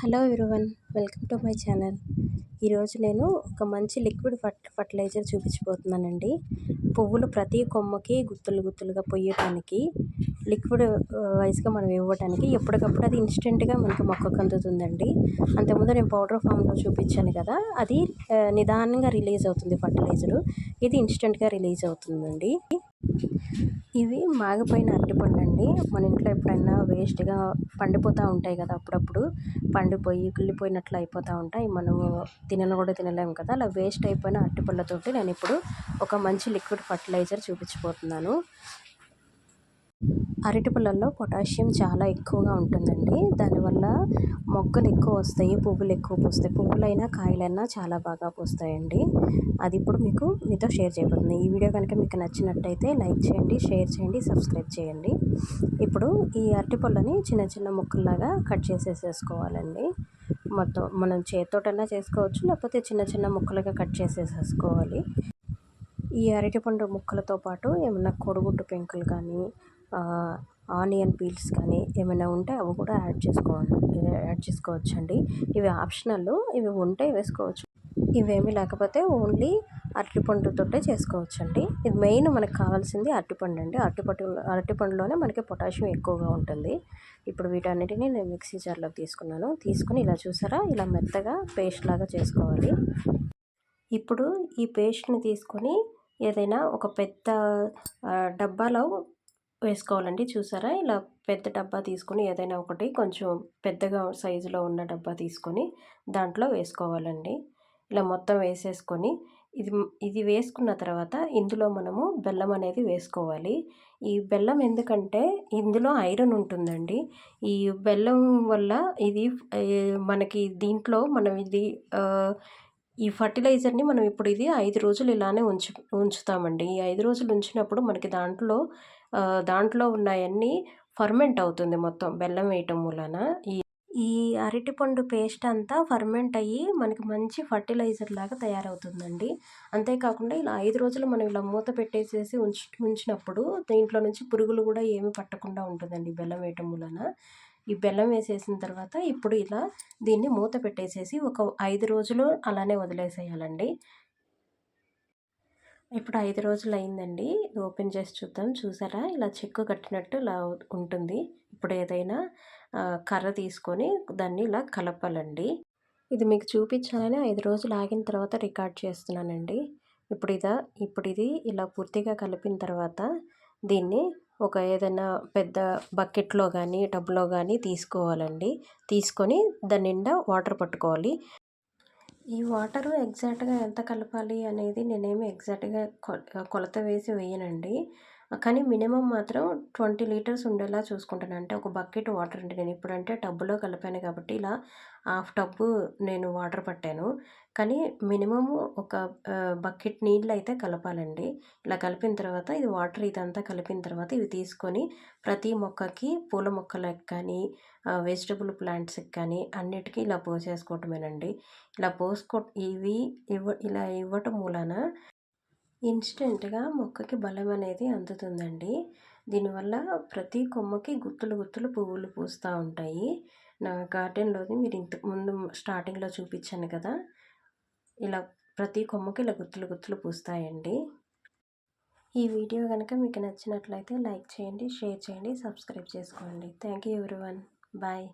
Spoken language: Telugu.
Hello everyone welcome to my channel. ఈరోజు నేను ఒక మంచి లిక్విడ్ ఫర్ ఫర్టిలైజర్ చూపించబోతున్నానండి. పువ్వులు ప్రతి కొమ్మకి గుత్తులు గుత్తులుగా పొయ్యటానికి లిక్విడ్ వైజ్గా మనం ఇవ్వటానికి ఎప్పటికప్పుడు అది ఇన్స్టెంట్గా మనకి మొక్కకు అందుతుందండి. అంతకుముందు నేను పౌడర్ ఫామ్లో చూపించాను కదా అది నిదానంగా రిలీజ్ అవుతుంది ఫర్టిలైజరు. ఇది ఇన్స్టెంట్గా రిలీజ్ అవుతుందండి. ఇవి మాగిపోయిన అరటిపండు అండి మన ఇంట్లో ఎప్పుడైనా వేస్ట్గా పండిపోతూ ఉంటాయి కదా అప్పుడప్పుడు. పండిపోయి కుళ్ళిపోయినట్లు అయిపోతూ ఉంటాయి. మనము తినను కూడా తినలేము కదా. అలా వేస్ట్ అయిపోయిన అరటిపళ్ళతోటి నేను ఇప్పుడు ఒక మంచి లిక్విడ్ ఫర్టిలైజర్ చూపించిపోతున్నాను అరటిపళ్ళల్లో పొటాషియం చాలా ఎక్కువగా ఉంటుందండి. దానివల్ల మొగ్గలు ఎక్కువ వస్తాయి పువ్వులు ఎక్కువ పూస్తాయి. పువ్వులైనా కాయలైనా చాలా బాగా పూస్తాయండి. అది ఇప్పుడు మీకు మీతో షేర్ చేయబోతుంది. ఈ వీడియో కనుక మీకు నచ్చినట్టయితే లైక్ చేయండి షేర్ చేయండి సబ్స్క్రైబ్ చేయండి. ఇప్పుడు ఈ అరటిపళ్ళని చిన్న చిన్న ముక్కల్లాగా కట్ చేసేసేసుకోవాలండి. మొత్తం మనం చేతితోటైనా చేసుకోవచ్చు లేకపోతే చిన్న చిన్న ముక్కలుగా కట్ చేసేసేసుకోవాలి. ఈ అరటిపండు ముక్కలతో పాటు ఏమన్నా కొడుగుడ్డు పెంకులు కానీ ఆనియన్ పీల్స్ కానీ ఏమైనా ఉంటే అవి కూడా యాడ్ చేసుకోవాలి. యాడ్ చేసుకోవచ్చండి. ఇవి ఆప్షనల్. ఇవి ఉంటే వేసుకోవచ్చు. ఇవేమీ లేకపోతే ఓన్లీ అరటిపండుతోటే చేసుకోవచ్చండి. ఇది మెయిన్ మనకు కావాల్సింది అరటిపండు అండి. అరటిపండు అరటిపండులోనే మనకి పొటాషియం ఎక్కువగా ఉంటుంది. ఇప్పుడు వీటన్నిటిని నేను మిక్సీ జార్లోకి తీసుకున్నాను. తీసుకుని ఇలా చూసారా? ఇలా మెత్తగా పేస్ట్ లాగా చేసుకోవాలి. ఇప్పుడు ఈ పేస్ట్ని తీసుకొని ఏదైనా ఒక పెద్ద డబ్బాలో వేసుకోవాలండి. చూసారా? ఇలా పెద్ద డబ్బా తీసుకుని ఏదైనా ఒకటి కొంచెం పెద్దగా సైజులో ఉన్న డబ్బా తీసుకొని దాంట్లో వేసుకోవాలండి. ఇలా మొత్తం వేసేసుకొని ఇది ఇది వేసుకున్న తర్వాత ఇందులో మనము బెల్లం అనేది వేసుకోవాలి. ఈ బెల్లం ఎందుకంటే ఇందులో ఐరన్ ఉంటుందండి. ఈ బెల్లం వల్ల ఇది మనకి దీంట్లో మనం ఇది ఈ ఫర్టిలైజర్ని మనం ఇప్పుడు ఇది ఐదు రోజులు ఇలానే ఉంచు ఉంచుతామండి. ఈ ఐదు రోజులు ఉంచినప్పుడు మనకి దాంట్లో దాంట్లో ఉన్నాయన్నీ ఫర్మెంట్ అవుతుంది మొత్తం బెల్లం వేయటం వలన ఈ ఈ అరటిపండు పేస్ట్ అంతా ఫర్మెంట్ అయ్యి మనకి మంచి ఫర్టిలైజర్ లాగా తయారవుతుందండి. అంతేకాకుండా ఇలా ఐదు రోజులు మనం ఇలా మూత పెట్టేసేసి ఉంచి ఉంచినప్పుడు దీంట్లో నుంచి పురుగులు కూడా ఏమి పట్టకుండా ఉంటుందండి బెల్లం వేయటం వలన ఈ బెల్లం వేసేసిన తర్వాత ఇప్పుడు ఇలా దీన్ని మూత పెట్టేసేసి ఒక ఐదు రోజులు అలానే వదిలేసేయాలండి. ఇప్పుడు ఐదు రోజులు అయిందండి ఓపెన్ చేసి చూద్దాం. చూసారా? ఇలా చెక్కు కట్టినట్టు ఇలా ఉంటుంది. ఇప్పుడు ఏదైనా కర్ర తీసుకొని దాన్ని ఇలా కలపాలండి. ఇది మీకు చూపించాలని ఐదు రోజులు ఆగిన తర్వాత రికార్డ్ చేస్తున్నానండి. ఇప్పుడు ఇదా ఇప్పుడు ఇది ఇలా పూర్తిగా కలిపిన తర్వాత దీన్ని ఒక ఏదైనా పెద్ద బకెట్లో కానీ టబ్లో కానీ తీసుకోవాలండి. తీసుకొని దాని నిండా వాటర్ పట్టుకోవాలి. ఈ వాటరు ఎగ్జాక్ట్గా ఎంత కలపాలి అనేది నేనేమి ఎగ్జాక్ట్గా కొలత వేసి వేయనండి. కానీ మినిమం మాత్రం ట్వంటీ లీటర్స్ ఉండేలా చూసుకుంటాను. అంటే ఒక బకెట్ వాటర్ అండి నేను ఇప్పుడంటే టబ్బులో కలిపాను కాబట్టి ఇలా హాఫ్ టబ్బు నేను వాటర్ పట్టాను. కానీ మినిమము ఒక బకెట్ నీళ్ళు అయితే కలపాలండి. ఇలా కలిపిన తర్వాత ఇది వాటర్ ఇదంతా కలిపిన తర్వాత ఇవి తీసుకొని ప్రతి మొక్కకి పూల మొక్కలకు కానీ వెజిటబుల్ ప్లాంట్స్కి కానీ అన్నిటికీ ఇలా పోసేసుకోవటమేనండి. ఇలా పోసుకో ఇవి ఇవ్వ ఇలా ఇవ్వటం మూలాన ఇన్స్టెంట్గా మొక్కకి బలం అనేది అందుతుందండి. దీనివల్ల ప్రతి కొమ్మకి గుత్తులు గుత్తులు పువ్వులు పూస్తూ ఉంటాయి. నా గార్డెన్లోది మీరు ఇంతకు ముందు స్టార్టింగ్లో చూపించాను కదా! ఇలా ప్రతి కొమ్మకి ఇలా గుత్తులు గుత్తులు పూస్తాయండి. ఈ వీడియో కనుక మీకు నచ్చినట్లయితే లైక్ చేయండి షేర్ చేయండి సబ్స్క్రైబ్ చేసుకోండి. Thank you everyone. బాయ్.